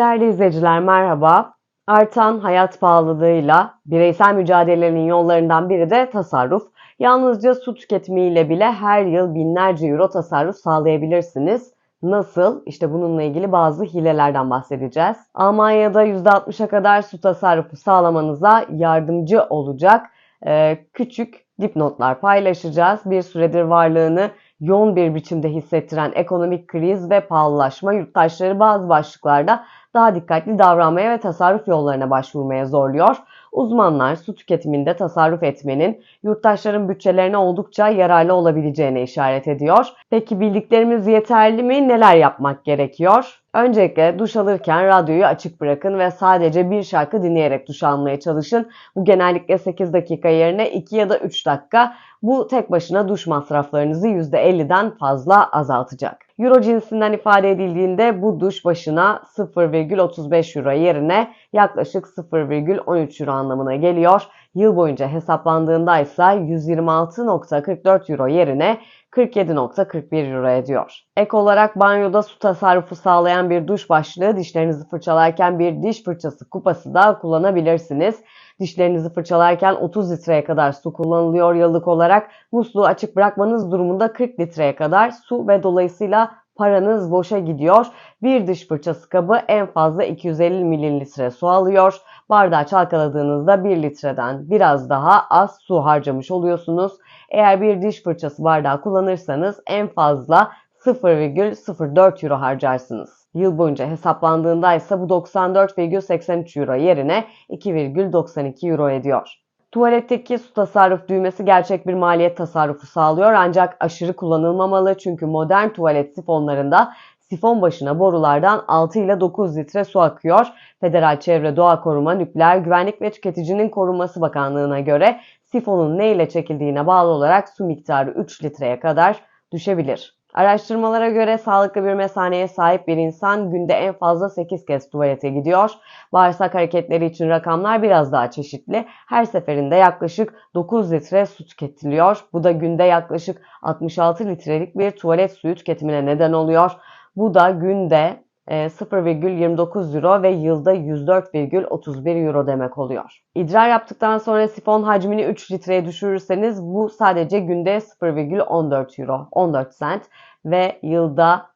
Değerli izleyiciler merhaba. Artan hayat pahalılığıyla bireysel mücadelenin yollarından biri de tasarruf. Yalnızca su tüketimiyle bile her yıl binlerce euro tasarruf sağlayabilirsiniz. Nasıl? İşte bununla ilgili bazı hilelerden bahsedeceğiz. Almanya'da %60'a kadar su tasarrufu sağlamanıza yardımcı olacak e, küçük dipnotlar paylaşacağız. Bir süredir varlığını yoğun bir biçimde hissettiren ekonomik kriz ve pahalılaşma yurttaşları bazı başlıklarda daha dikkatli davranmaya ve tasarruf yollarına başvurmaya zorluyor. Uzmanlar su tüketiminde tasarruf etmenin yurttaşların bütçelerine oldukça yararlı olabileceğine işaret ediyor. Peki bildiklerimiz yeterli mi? Neler yapmak gerekiyor? Öncelikle duş alırken radyoyu açık bırakın ve sadece bir şarkı dinleyerek duş almaya çalışın. Bu genellikle 8 dakika yerine 2 ya da 3 dakika. Bu tek başına duş masraflarınızı %50'den fazla azaltacak. Euro cinsinden ifade edildiğinde bu duş başına 0,35 euro yerine yaklaşık 0,13 euro anlamına geliyor. Yıl boyunca hesaplandığında ise 126.44 euro yerine 47.41 euro ediyor. Ek olarak banyoda su tasarrufu sağlayan bir duş başlığı dişlerinizi fırçalarken bir diş fırçası kupası da kullanabilirsiniz. Dişlerinizi fırçalarken 30 litreye kadar su kullanılıyor yıllık olarak. Musluğu açık bırakmanız durumunda 40 litreye kadar su ve dolayısıyla paranız boşa gidiyor. Bir diş fırçası kabı en fazla 250 mililitre su alıyor. Bardağı çalkaladığınızda 1 litreden biraz daha az su harcamış oluyorsunuz. Eğer bir diş fırçası bardağı kullanırsanız en fazla 0,04 euro harcarsınız. Yıl boyunca hesaplandığında ise bu 94,83 euro yerine 2,92 euro ediyor. Tuvaletteki su tasarruf düğmesi gerçek bir maliyet tasarrufu sağlıyor ancak aşırı kullanılmamalı çünkü modern tuvalet sifonlarında sifon başına borulardan 6 ile 9 litre su akıyor. Federal Çevre Doğa Koruma, Nükleer Güvenlik ve Tüketicinin Korunması Bakanlığı'na göre sifonun ne ile çekildiğine bağlı olarak su miktarı 3 litreye kadar düşebilir. Araştırmalara göre sağlıklı bir mesaneye sahip bir insan günde en fazla 8 kez tuvalete gidiyor. Bağırsak hareketleri için rakamlar biraz daha çeşitli. Her seferinde yaklaşık 9 litre su tüketiliyor. Bu da günde yaklaşık 66 litrelik bir tuvalet suyu tüketimine neden oluyor. Bu da günde 0,29 euro ve yılda 104,31 euro demek oluyor. İdrar yaptıktan sonra sifon hacmini 3 litreye düşürürseniz bu sadece günde 0,14 euro 14 cent ve yılda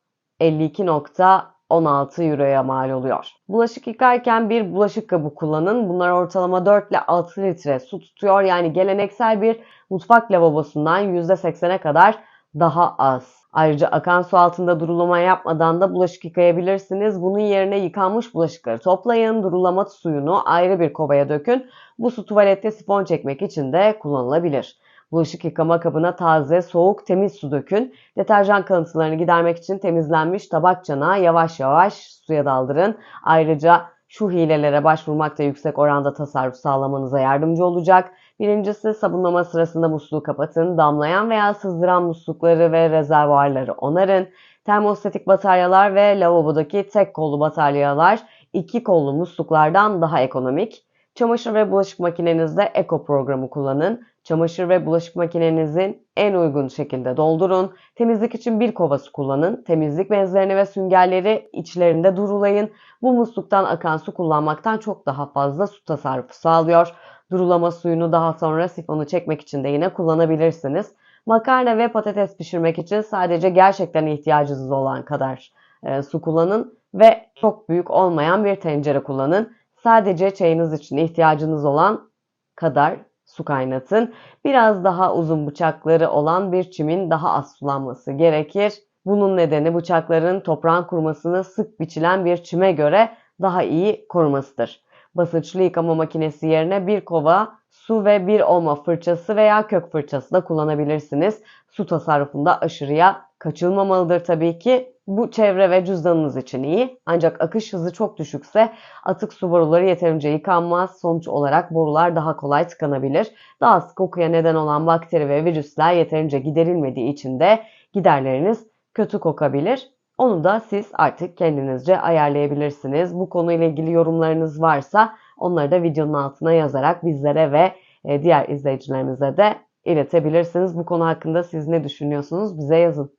52.16 euroya mal oluyor. Bulaşık yıkarken bir bulaşık kabı kullanın. Bunlar ortalama 4 ile 6 litre su tutuyor. Yani geleneksel bir mutfak lavabosundan %80'e kadar daha az. Ayrıca akan su altında durulama yapmadan da bulaşık yıkayabilirsiniz. Bunun yerine yıkanmış bulaşıkları toplayın, durulama suyunu ayrı bir kovaya dökün. Bu su tuvalette sifon çekmek için de kullanılabilir. Bulaşık yıkama kabına taze, soğuk, temiz su dökün. Deterjan kalıntılarını gidermek için temizlenmiş tabak çanağı yavaş yavaş suya daldırın. Ayrıca şu hilelere başvurmak da yüksek oranda tasarruf sağlamanıza yardımcı olacak. Birincisi sabunlama sırasında musluğu kapatın. Damlayan veya sızdıran muslukları ve rezervuarları onarın. Termostatik bataryalar ve lavabodaki tek kollu bataryalar iki kollu musluklardan daha ekonomik. Çamaşır ve bulaşık makinenizde Eco programı kullanın. Çamaşır ve bulaşık makinenizin en uygun şekilde doldurun. Temizlik için bir kova su kullanın. Temizlik bezlerini ve süngerleri içlerinde durulayın. Bu musluktan akan su kullanmaktan çok daha fazla su tasarrufu sağlıyor. Durulama suyunu daha sonra sifonu çekmek için de yine kullanabilirsiniz. Makarna ve patates pişirmek için sadece gerçekten ihtiyacınız olan kadar e, su kullanın ve çok büyük olmayan bir tencere kullanın. Sadece çayınız için ihtiyacınız olan kadar su kaynatın. Biraz daha uzun bıçakları olan bir çimin daha az sulanması gerekir. Bunun nedeni bıçakların toprağın kurumasını sık biçilen bir çime göre daha iyi korumasıdır. Basınçlı yıkama makinesi yerine bir kova su ve bir olma fırçası veya kök fırçası da kullanabilirsiniz. Su tasarrufunda aşırıya kaçılmamalıdır tabii ki. Bu çevre ve cüzdanınız için iyi. Ancak akış hızı çok düşükse atık su boruları yeterince yıkanmaz. Sonuç olarak borular daha kolay tıkanabilir. Daha sık kokuya neden olan bakteri ve virüsler yeterince giderilmediği için de giderleriniz kötü kokabilir. Onu da siz artık kendinizce ayarlayabilirsiniz. Bu konuyla ilgili yorumlarınız varsa onları da videonun altına yazarak bizlere ve e, diğer izleyicilerimize de iletebilirsiniz. Bu konu hakkında siz ne düşünüyorsunuz? Bize yazın.